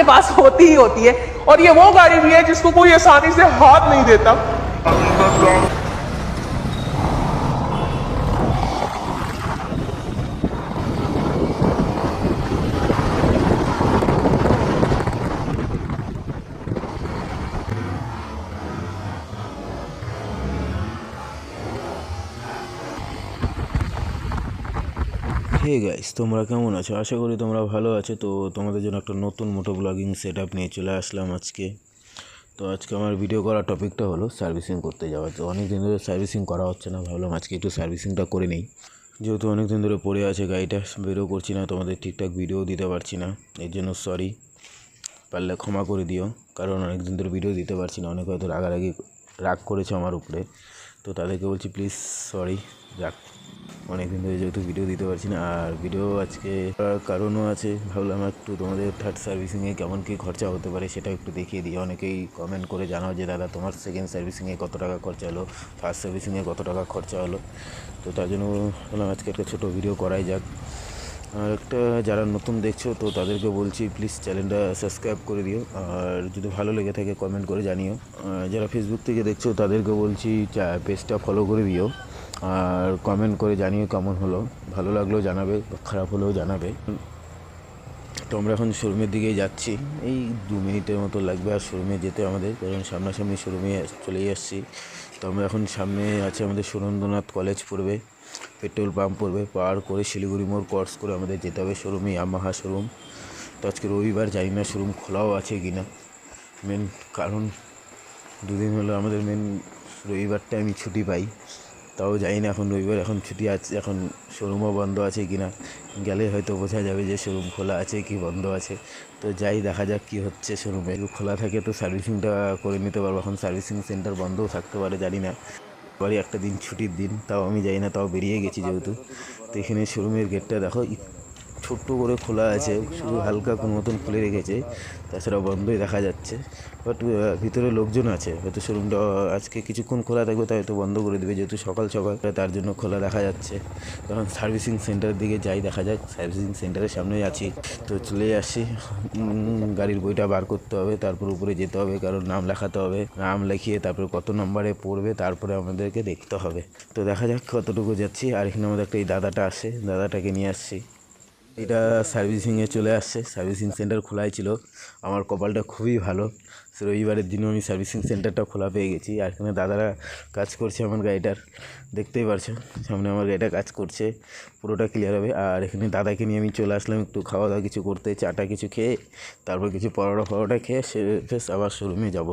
के पास होती ही होती है। और ये वो गाड़ी भी है जिसको कोई आसानी से हाथ नहीं देता। হে গাইস তোমরা কেমন আছো? আশা করি তোমরা ভালো আছো। তো তোমাদের জন্য একটা নতুন মোটো ব্লগিং সেট আপ নিয়ে চলে আসলাম আজকে। তো আজকে আমার ভিডিও করার টপিকটা হলো সার্ভিসিং করতে যাওয়া। তো অনেক দিন ধরে সার্ভিসিং করা হচ্ছে না, ভাবলাম আজকে একটু সার্ভিসিংটা করে নিই। যেহেতু অনেক দিন ধরে পড়ে আছে, গাড়িটা বেরো করছি না, তোমাদের ঠিকঠাক ভিডিও দিতে পারছি না। এর জন্য সরি পারলে ক্ষমা করে দিও। কারণ অনেক দিন ধরে ভিডিও দিতে পারছি না, অনেক হয়তো রাগারাগি, রাগ করেছে আমার উপরে। তো তাদেরকে বলছি প্লিজ সরি যাক। অনেক দিন ধরে যেহেতু ভিডিও দিতে পারছি না, আর ভিডিও আজকে করার কারণও আছে। ভাবলাম একটু তোমাদের থার্ড সার্ভিসিংয়ে কেমন কী খরচা হতে পারে সেটা একটু দেখিয়ে দিই। অনেকেই কমেন্ট করে জানাও যে, দাদা, তোমার সেকেন্ড সার্ভিসিংয়ে কত টাকা খরচা হলো? ফার্স্ট সার্ভিসিংয়ে কত টাকা খরচা হলো? তো তার জন্য ভাবলাম আজকে একটা ছোটো ভিডিও করাই যাক। আর একটা যারা নতুন দেখছ, তো তাদেরকে বলছি প্লিজ চ্যানেলটা সাবস্ক্রাইব করে দিও। আর যদি ভালো লেগে থাকে কমেন্ট করে জানিও। যারা ফেসবুক থেকে দেখছ, তাদেরকে বলছি পেজটা ফলো করে দিও। আর কমেন্ট করে জানিও কেমন হলো। ভালো লাগলেও জানাবে, খারাপ হলেও জানাবে। তো আমরা এখন শোরুমের দিকেই যাচ্ছি। এই দু মিনিটের মতো লাগবে আর শোরুমে যেতে আমাদের। কারণ সামনাসামনি শোরুমে চলেই আসছি। তো আমরা এখন সামনে আছে আমাদের সুরেন্দ্রনাথ কলেজ পড়বে। পেট্রোল পাম্প পড়বে। পার করে শিলিগুড়ি মোড় ক্রস করে আমাদের যেতে হবে শোরুমে আমাহা শোরুম তো আজকে রবিবার, জানি না শোরুম খোলাও আছে কি না মেন কারণ দুদিন হলো আমাদের মেন রবিবারটা আমি ছুটি পাই। তাও জানি না এখন রবিবার, এখন ছুটি আছে, এখন শোরুমও বন্ধ আছে কি না গেলে হয়তো বোঝা যাবে যে শোরুম খোলা আছে কি বন্ধ আছে। তো যাই, দেখা যাক কি হচ্ছে শোরুমে খোলা থাকে তো সার্ভিসিংটা করে নিতে পারব। এখন সার্ভিসিং সেন্টার বন্ধও থাকতে পারে জানি না বাড়ি একটা দিন ছুটির দিন, তাও আমি যাই না তাও বেরিয়ে গেছি যেহেতু। তো এখানে শোরুমের গেটটা দেখো ছোট্ট করে খোলা আছে, শুধু হালকা কোনো মতন খুলে রেখেছে, তাছাড়া বন্ধই দেখা যাচ্ছে। বাট ভিতরে লোকজন আছে, হয়তো শোরুমটা আজকে কিছুক্ষণ খোলা থাকবে, তাই হয়তো বন্ধ করে দেবে, যেহেতু সকাল সকাল তার জন্য খোলা দেখা যাচ্ছে। কারণ সার্ভিসিং সেন্টারের দিকে যাই, দেখা যাক সার্ভিসিং সেন্টারের সামনেই আছি। তো চলে আসি গাড়ির বইটা বার করতে হবে, তারপর উপরে যেতে হবে, কারণ নাম লেখাতে হবে। নাম লিখিয়ে তারপর কত নম্বরে পড়বে, তারপরে আমাদেরকে দেখতে হবে। তো দেখা যাক কতটুকু যাচ্ছি, আর এখানে আমাদের একটা এই দাদাটা আসে, দাদাটাকে নিয়ে আসছি। এটা সার্ভিসিংয়ে চলে আসছে। সার্ভিসিং সেন্টার খোলাই ছিল। আমার কপালটা খুবই ভালো। রবিবারের দিনও আমি সার্ভিসিং সেন্টারটা খোলা পেয়ে গেছি। আর এখানে দাদারা কাজ করছে আমার গাড়িটার। দেখতেই পারছ, সামনে আমার গাড়িটা কাজ করছে। পুরোটা ক্লিয়ার হবে। আর এখানে দাদাকে নিয়ে আমি চলে আসলাম একটু খাওয়া দাওয়া কিছু করতে, চাটা কিছু খেয়ে, তারপর কিছু পরোটা ফরোটা খেয়ে সে ফেস আবার শোরুমে যাব।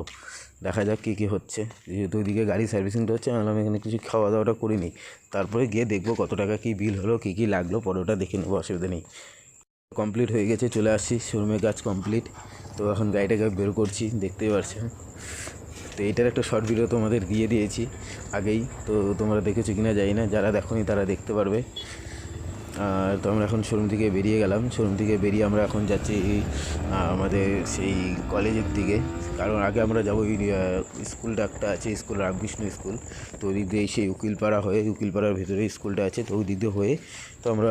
দেখা যাক কী কী হচ্ছে। যেহেতু ওইদিকে গাড়ি সার্ভিসিংটা হচ্ছে আমি এখানে কিছু খাওয়া দাওয়াটা করে নিই তারপরে গিয়ে দেখব কত টাকা কী বিল হলো, কী কী লাগল পরে ওটা দেখে নেব, অসুবিধা নেই। কমপ্লিট হয়ে গেছে, চলে আসছি শোরুমের কাজ কমপ্লিট তো এখন গাড়িটাকে বের করছি, দেখতেই পারছেন। তো এইটার একটা শর্ট ভিডিও তোমাদের দিয়ে দিয়েছি আগেই। তো তোমরা দেখেছ কিনা, জানি না, যারা দেখোনি তারা দেখতে পারবে। তো আমরা এখন শোরুম থেকে বেরিয়ে গেলাম। শোরুম থেকে বেরিয়ে আমরা এখন যাচ্ছি আমাদের সেই কলেজের দিকে। কারণ আগে আমরা যাব স্কুলটা একটা আছে, স্কুল রামকৃষ্ণ স্কুল। তো ওই দিক দিয়ে সেই উকিলপাড়া হয়ে, উকিলপাড়ার ভিতরে স্কুলটা আছে, তো ওই দিক দিয়ে হয়ে তো আমরা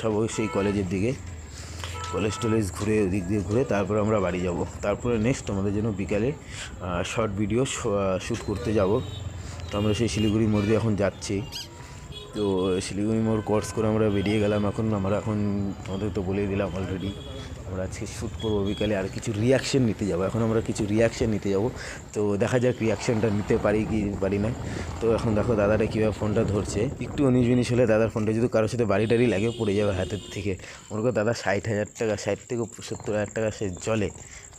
সব সেই কলেজের দিকে। কলেজ টলেজ ঘুরে ওদিক দিয়ে ঘুরে তারপর আমরা বাড়ি যাব। তারপরে নেক্সট আমাদের জন্য বিকালে শর্ট ভিডিও শ্যুট করতে যাব। তো আমরা সেই শিলিগুড়ি মোড় দিয়ে এখন যাচ্ছি। তো শিলিগুড়ি মোড় কোর্স করে আমরা বেরিয়ে গেলাম। এখন আমরা এখন তোমাদের তো বলেই দিলাম অলরেডি আমরা আজকে শ্যুট করব বিকালে। আর কিছু রিয়াকশন নিতে যাব। এখন আমরা কিছু রিয়াকশন নিতে যাব। তো দেখা যাক রিয়াকশনটা নিতে পারি কি পারি না। তো এখন দেখো দাদাটা কীভাবে ফোনটা ধরছে। একটু উনিশ বিনিশ হলে দাদার ফোনটা যদি কারোর সাথে বাড়ি টাড়ি লাগে, পড়ে যাবে হাতের থেকে। মনে করো দাদা ষাট হাজার টাকা, ষাট থেকে সত্তর হাজার টাকা সে জলে।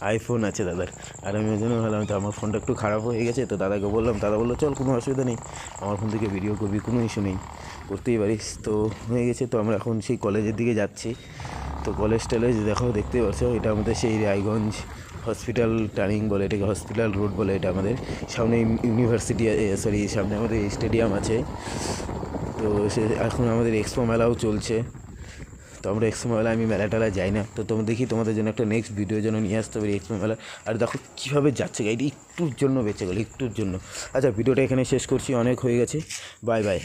আইফোন আছে দাদার। আর আমি ওই জন্য ভাবলাম, তো আমার ফোনটা একটু খারাপ হয়ে গেছে, তো দাদাকে বললাম, দাদা বলল, চল, কোনো অসুবিধা নেই। আমার ফোন থেকে ভিডিও করবি কোনো ইস্যু নেই। করতেই পারিস। তো হয়ে গেছে, তো আমরা এখন সেই কলেজের দিকে যাচ্ছি। তো কলেজ টলেজ দেখো দেখতে পাচ্ছো এটা আমাদের সেই রায়গঞ্জ হসপিটাল টার্নিং বলে এটাকে হসপিটাল রোড বলে এটা আমাদের। সামনে ইউনিভার্সিটি সরি সামনে আমাদের স্টেডিয়াম আছে। তো সে, এখন আমাদের এক্সপো মেলাও চলছে। তো আমরা এক্সপো মেলা আমি মেলা টেলা যাই না। তো তোমরা দেখি তোমাদের জন্য একটা নেক্সট ভিডিও যেন নিয়ে আসতে পারি এক্সপো মেলা আর দেখো কীভাবে যাচ্ছে গাড়ি একটুর জন্য বেঁচে গেলো, একটুর জন্য। আচ্ছা ভিডিওটা এখানে শেষ করছি, অনেক হয়ে গেছে। Bye bye